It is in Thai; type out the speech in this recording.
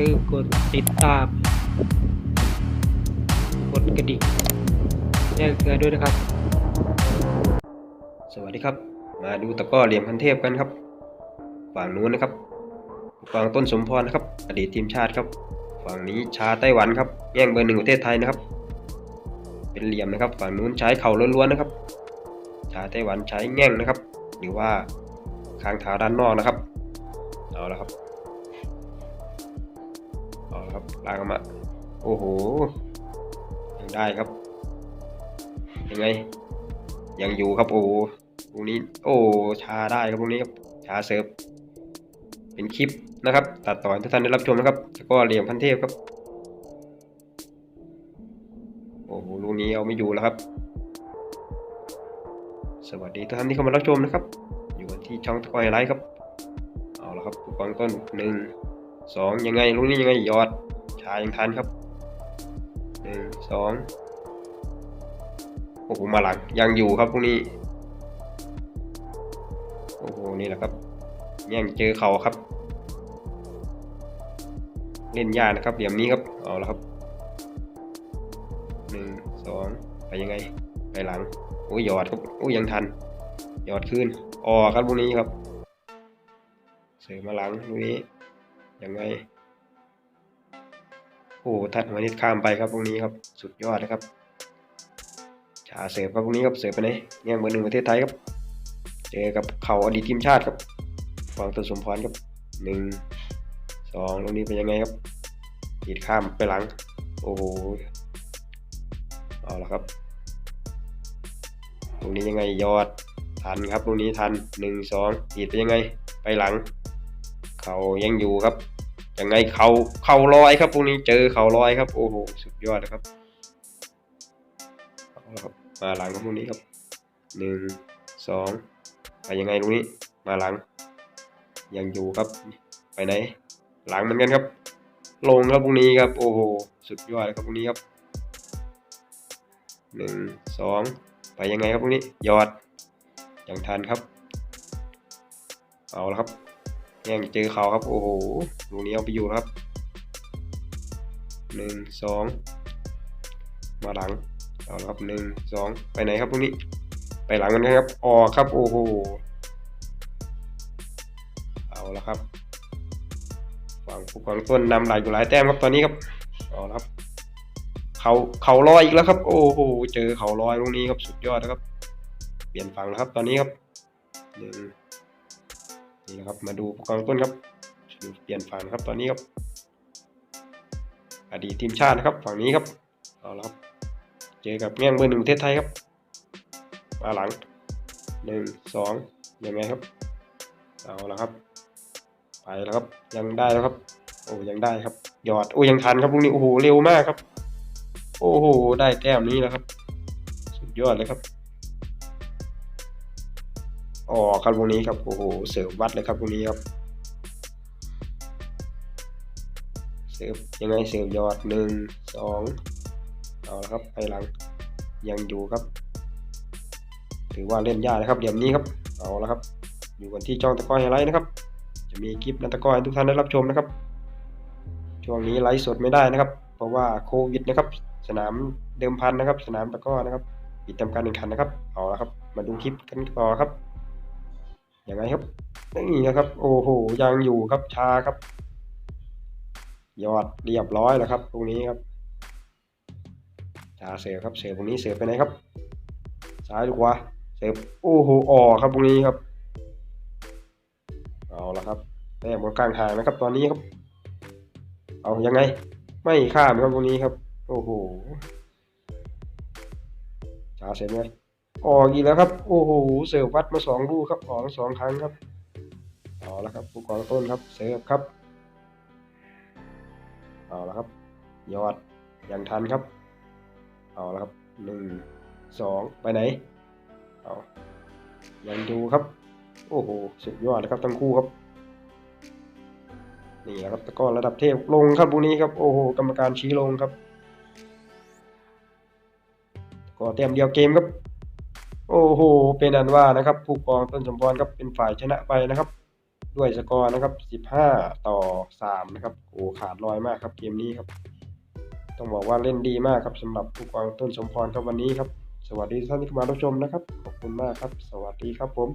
ลืมกดติดตาม กดกระดิ่งแจ้งเตือนด้วยนะครับ สวัสดีครับ มาดูตะก้อเหลี่ยมพันเทพกันครับ ฝั่งนู้นนะครับ ฝั่งต้นสมพรนะครับ อดีตทีมชาติครับ ฝั่งนี้ชาไต้หวันครับ แย่งเบอร์หนึ่งประเทศไทยนะครับ เป็นเหลี่ยมนะครับ ฝั่งนู้นใช้เข่าล้วนๆนะครับ ชาไต้หวันใช้แง่งนะครับ หรือว่าคางเท้าด้านนอกนะครับ เอาละครับ เอาครับลากมาโอ้โหยังได้ครับ ยังไง ยังอยู่ครับโอ้ตรงนี้ โอ้ชาได้ครับตรงนี้ครับชาเซิร์ฟเป็นคลิปนะครับ ตัดต่อให้ทุกท่านได้รับชมนะครับแล้วก็เหลี่ยมพันเทพครับ โอ้โหลูกนี้เอาไม่อยู่แล้วครับ สวัสดีทุกท่านที่เข้ามารับชมนะครับ อยู่กันที่ช่องตะกอยไลท์ครับ เอาละครับผู้กองต้นหนึ่ง สองยังไงลูกนี้ยังไงยอดชายังทันครับหนึ่งสองโอ้โหมาหลังยังอยู่ครับพวกนี้โอ้โหนี่แหละครับแย่งเจอเขาครับ เล่นยากนะครับเหลี่ยมนี้ครับเอาละครับหนึ่งสองไปยังไงไปหลังโอ้ยยอดครับโอ้ยยังทันยอดขึ้นออครับพวกนี้ครับเสือมาหลังตรงนี้ ยังไงโอ้ทัดหัวนิดข้ามไปครับพวกนี้ครับสุดยอดนะครับชาเสิร์ฟครับพวกนี้ครับเสิร์ฟไปไหนแย่งเบอร์หนึ่งประเทศไทยครับ เจอกับเขาอดีตทีมชาติครับฟางตัวสมพรครับหนึ่งสองตรงนี้เป็นยังไงครับขีดข้ามไปหลัง โอ้โหเอาละครับตรงนี้ยังไงยอดทันครับตรงนี้ทันหนึ่งสองขีดไปยังไงไปหลัง เขายังอยู่ครับยังไงเขาเขาลอยครับตรงนี้เจอเขาลอยครับ โอ้โหสุดยอดนะครับมาหลังครับพวกนี้ครับหนึ่งสองไปยังไงตรงนี้ มาหลัง ยังอยู่ครับ ไปไหน หลังเหมือนกันครับ ลงครับพวกนี้ครับ โอ้โหสุดยอดครับพวกนี้ครับหนึ่งสองไปยังไงครับพวกนี้ยอดยังทันครับ เอาละครับ แย่งเจอเขาครับ โอ้โหลูกนี้เอาไปอยู่ครับหนึ่งสองมาหลังเอาละครับหนึ่งสองไปไหนครับพวกนี้ ไปหลังกันนะครับ ออกครับ โอ้โหเอาละครับฝั่งผู้กองต้นนำหลายอยู่หลายแต้มครับตอนนี้ครับเอาละครับ เขาเขาลอยอีกแล้วครับ โอ้โหเจอเขาลอยตรงนี้ครับสุดยอดนะครับ เปลี่ยนฝั่งแล้วครับ ตอนนี้ครับหนึ่ง นี่นะครับมาดูกองต้นครับเปลี่ยนฝั่งนครับตอนนี้ครับ อดีตทีมชาตินะครับฝั่งนี้ครับเอาละครับ เจอกับแง่งเบอร์หนึ่งประเทศไทยครับมาหลังหนึ่งสองยังไงครับ เอาละครับ ไปแล้วครับยังได้แล้วครับ โอ้ยังได้ครับหยอดโอ้ยังทันครับพวกนี้โอ้โหเร็วมากครับ โอ้โหได้แต้มนี้แล้วครับ สุดยอดเลยครับ ออกครับพวกนี้ครับโอ้โหเสิร์ฟวัดเลยครับพวกนี้ครับเสิร์ฟยังไงเสิร์ฟยอดหนึ่งสองเอาละครับไปหลังยังอยู่ครับ ถือว่าเล่นยากนะครับเดี๋ยวนี้ครับเอาละครับ อยู่กันที่จองตะก้อไฮไลท์นะครับ จะมีคลิปนันตะก้อให้ทุกท่านได้รับชมนะครับ ช่วงนี้ไลฟ์สดไม่ได้นะครับ เพราะว่าโควิดนะครับ สนามเดิมพันนะครับ สนามตะก้อนะครับปิดทำการแข่งขันนะครับเอาละครับ มาดูคลิปกันต่อครับ ยังไงครับนี่นะครับโอ้โหยังอยู่ครับชาครับ ยอดเรียบร้อยแล้วครับตรงนี้ครับชาเสือครับเสือตรงนี้เสือไปไหนครับ ซ้ายหรือขวาเสือโอ้โหออครับตรงนี้ครับเอาละครับแต้มบนกลางทางนะครับ ตอนนี้ครับ เอายังไง ไม่ข้ามครับตรงนี้ครับ โอ้โหชาเสือไง ออกอีกแล้วครับ โอ้โห เสือวัดมาสองลูกครับออกสองครั้งครับเอาละครับผู้กองต้นครับ เสือครับเอาละครับยอดยังทันครับ เอาละครับหนึ่งสองไปไหนเอายังดูครับ โอ้โหสุดยอดเลยครับทั้งคู่ครับ นี่แหละครับตะก้อระดับเทพลงครับพวกนี้ครับโอ้โหกรรมการชี้ลงครับก็เต็มเดียวเกมครับ โอ้โห เป็นอันว่านะครับผู้กองต้นสมพรครับเป็นฝ่ายชนะไปนะครับ ด้วยสกอร์นะครับ 15 ต่อ 3 นะครับโอ้ขาดลอยมากครับเกมนี้ครับ ต้องบอกว่าเล่นดีมากครับสำหรับผู้กองต้นสมพรครับวันนี้ครับ สวัสดีท่านที่เข้ามารับชมนะครับ ขอบคุณมากครับ สวัสดีครับผม